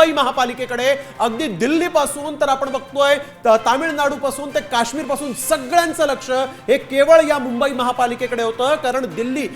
मुंबई महापालिकेकडे. अगदी दिल्लीपासून तर आपण बघतोय तामिळनाडूपासून ते काश्मीरपासून सगळ्यांचं लक्ष हे केवळ या मुंबई महापालिकेकडे होतं. कारण दिल्ली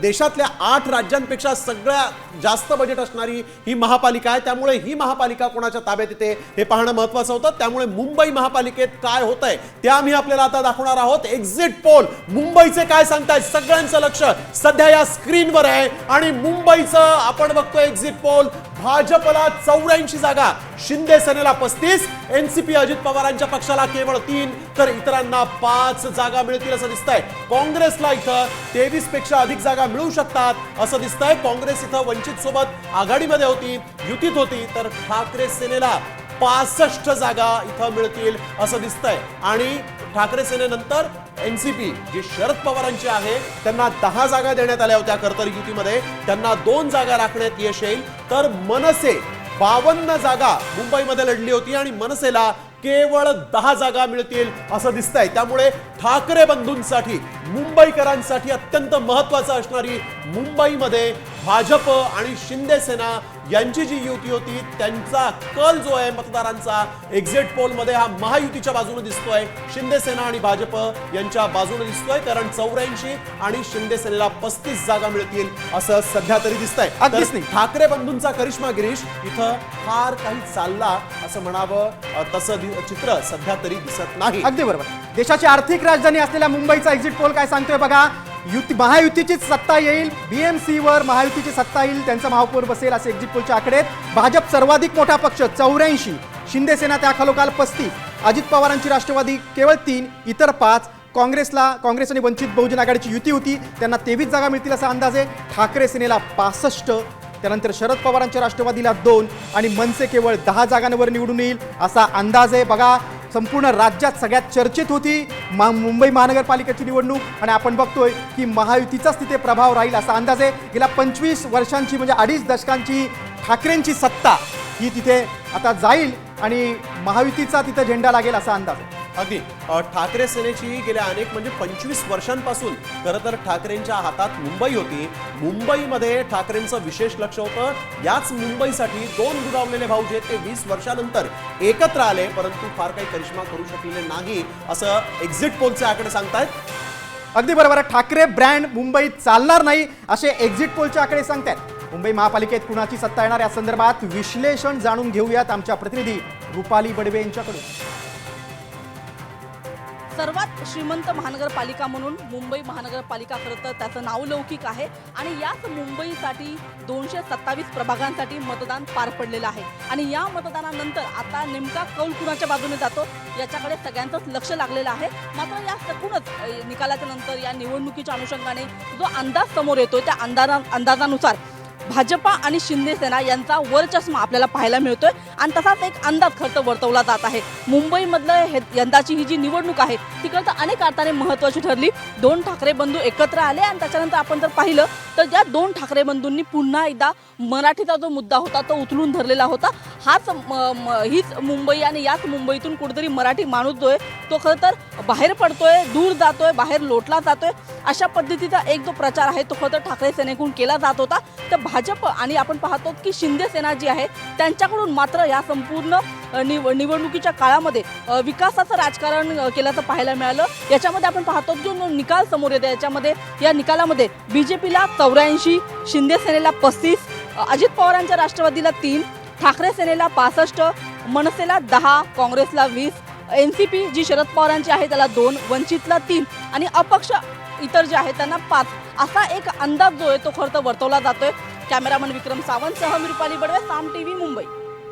देशातल्या आठ राज्यांपेक्षा सगळ्यात जास्त बजेट असणारी ही महापालिका आहे. त्यामुळे ही महापालिका कोणाच्या ताब्यात येते हे पाहणं महत्वाचं होतं. त्यामुळे मुंबई महापालिकेत काय होत आहे ते आम्ही आपल्याला आता दाखवणार आहोत. एक्झिट पोल मुंबईचे काय सांगताय सगळ्यांचं लक्ष सध्या या स्क्रीनवर आहे. आणि मुंबईचं आपण बघतोय एक्झिट पोल भाजपला चौऱ्याऐंशी जागा शिंदे सेनेला पस्तीस एनसीपी अजित पवारांच्या पक्षाला केवळ तीन तर इतरांना पाच जागा मिळतील असं दिसतंय. काँग्रेसला इथं तेवीसपेक्षा अधिक जागा मिळू शकतात असं दिसतंय. काँग्रेस इथं वंचित सोबत आघाडीमध्ये होती युतीत होती तर ठाकरे सेनेला पासष्ट जागा इथं मिळतील असं दिसतंय. आणि ठाकरे सेनेनंतर एनसीपी जी शरद पवारांची आहे त्यांना दहा जागा देण्यात आल्या होत्या कर्तर युतीमध्ये. त्यांना दोन जागा राखण्यात यश येईल. तर मनसे बावन्न जागा मुंबईमध्ये लढली होती आणि मनसेला केवळ दहा जागा मिळतील असं दिसतंय. त्यामुळे ठाकरे बंधूंसाठी मुंबईकरांसाठी अत्यंत महत्वाचं असणारी मुंबईमध्ये भाजप आणि शिंदे सेना यांची जी युती होती त्यांचा कल जो आहे मतदारांचा एक्झिट पोलमध्ये हा महायुतीच्या बाजूने दिसतोय. शिंदे सेना आणि भाजप यांच्या बाजूने दिसतोय कारण चौऱ्याऐंशी आणि शिंदे सेनेला पस्तीस जागा मिळतील असं सध्या तरी दिसतंय. ठाकरे बंधूंचा करिश्मा गिरीश इथं फार काही चालला असं म्हणावं तसं चित्र सध्या तरी दिसत नाही. अगदी बरोबर. देशाची आर्थिक राजधानी असलेल्या मुंबईचा एक्झिट पोल काय सांगतोय बघा? युती महायुतीचीच सत्ता येईल बीएमसीवर महायुतीची सत्ता येईल त्यांचा महापौर बसेल असे एक्झिट पोलचे आकडे भाजप सर्वाधिक मोठा पक्ष चौऱ्याऐंशी. शिंदेसेना त्याखालोखाल पस्तीस. अजित पवारांची राष्ट्रवादी केवळ तीन इतर पाच. काँग्रेसला काँग्रेस आणि वंचित बहुजन आघाडीची युती होती त्यांना तेवीस जागा मिळतील असा अंदाज आहे. ठाकरे सेनेला पासष्ट. त्यानंतर शरद पवारांच्या राष्ट्रवादीला दोन आणि मनसे केवळ दहा जागांवर निवडून येईल असा अंदाज आहे. बघा संपूर्ण राज्यात सगळ्यात चर्चेत होती. मा मुंबई महानगरपालिकेची निवडणूक. आणि आपण बघतोय की महायुतीचाच तिथे प्रभाव राहील असा अंदाज आहे. गेल्या पंचवीस वर्षांची म्हणजे अडीच दशकांची ठाकरेंची सत्ता ही तिथे आता जाईल आणि महायुतीचा तिथे झेंडा लागेल असा अंदाज आहे. अगदी. ठाकरे सेनेची गेल्या अनेक म्हणजे पंचवीस वर्षांपासून खरं तर ठाकरेंच्या हातात मुंबई होती. मुंबईमध्ये ठाकरेंचं विशेष लक्ष होतं. याच मुंबईसाठी दोन दुरावलेले भाऊ जे ते वीस वर्षानंतर एकत्र आले परंतु फार काही करिश्मा करू शकलेले नाही असं एक्झिट पोलचे आकडे सांगतायत. अगदी बरोबर आहे. ठाकरे ब्रँड मुंबईत चालणार नाही असे एक्झिट पोलचे आकडे सांगतायत. मुंबई महापालिकेत कुणाची सत्ता येणार? या संदर्भात विश्लेषण जाणून घेऊयात आमच्या प्रतिनिधी रुपाली बडवे यांच्याकडून. सर्वात श्रीमंत महानगरपालिका म्हणून मुंबई महानगरपालिका खरं तर त्याचं नाव लौकिक आहे आणि याच मुंबईसाठी दोनशे सत्तावीस प्रभागांसाठी मतदान पार पडलेलं आहे. आणि या मतदानानंतर आता नेमका कौल कुणाच्या बाजूने जातो याच्याकडे सगळ्यांचंच लक्ष लागलेलं आहे. मात्र या सकूनच निकालाच्या नंतर या निवडणुकीच्या अनुषंगाने जो अंदाज समोर येतो त्या अंदाजा अंदाजानुसार भाजपा आणि शिंदेसेना यांचा वरचष्मा आपल्याला पाहायला मिळतोय. आणि तसाच एक अंदाज खर्च वर्तवला जात आहे. मुंबईमधलं हे यंदाची ही जी निवडणूक आहे ती तर अनेक अर्थाने महत्त्वाची ठरली. दोन ठाकरे बंधू एकत्र आले आणि त्याच्यानंतर आपण जर पाहिलं तर या दोन ठाकरे बंधूंनी पुन्हा एकदा मराठीचा जो मुद्दा होता तो उचलून धरलेला होता. हाच म- म- हीच मुंबई आणि याच मुंबईतून कुठेतरी मराठी माणूस जो आहे तो खरं तर बाहेर पडतोय दूर जातोय बाहेर लोटला जातोय. अशा पद्धतीचा एक जो प्रचार आहे तो खरं तर ठाकरे सेनेकडून केला जात होता. तर भाजप आणि आपण पाहतो की शिंदे सेना जी आहे त्यांच्याकडून मात्र या संपूर्ण निव निवडणुकीच्या काळामध्ये विकासाचं राजकारण केल्याचं पाहायला मिळालं. याच्यामध्ये आपण पाहतो की जो निकाल समोर येतो याच्यामध्ये या निकालामध्ये बी जे पीला चौऱ्याऐंशी शिंदे सेनेला पस्तीस अजित पवारांच्या राष्ट्रवादीला तीन ठाकरे सेनेला पासष्ट मनसेला दहा काँग्रेसला वीस एन सी पी जी शरद पवारांची आहे त्याला दोन वंचितला तीन आणि अपक्ष इतर जे आहेत त्यांना पाच. असा एक अंदाज जो आहे तो खरं तर वर्तवला जातोय. कॅमेरामन विक्रम सावंतसह मी रुपाली बडवे साम टी व्ही मुंबई.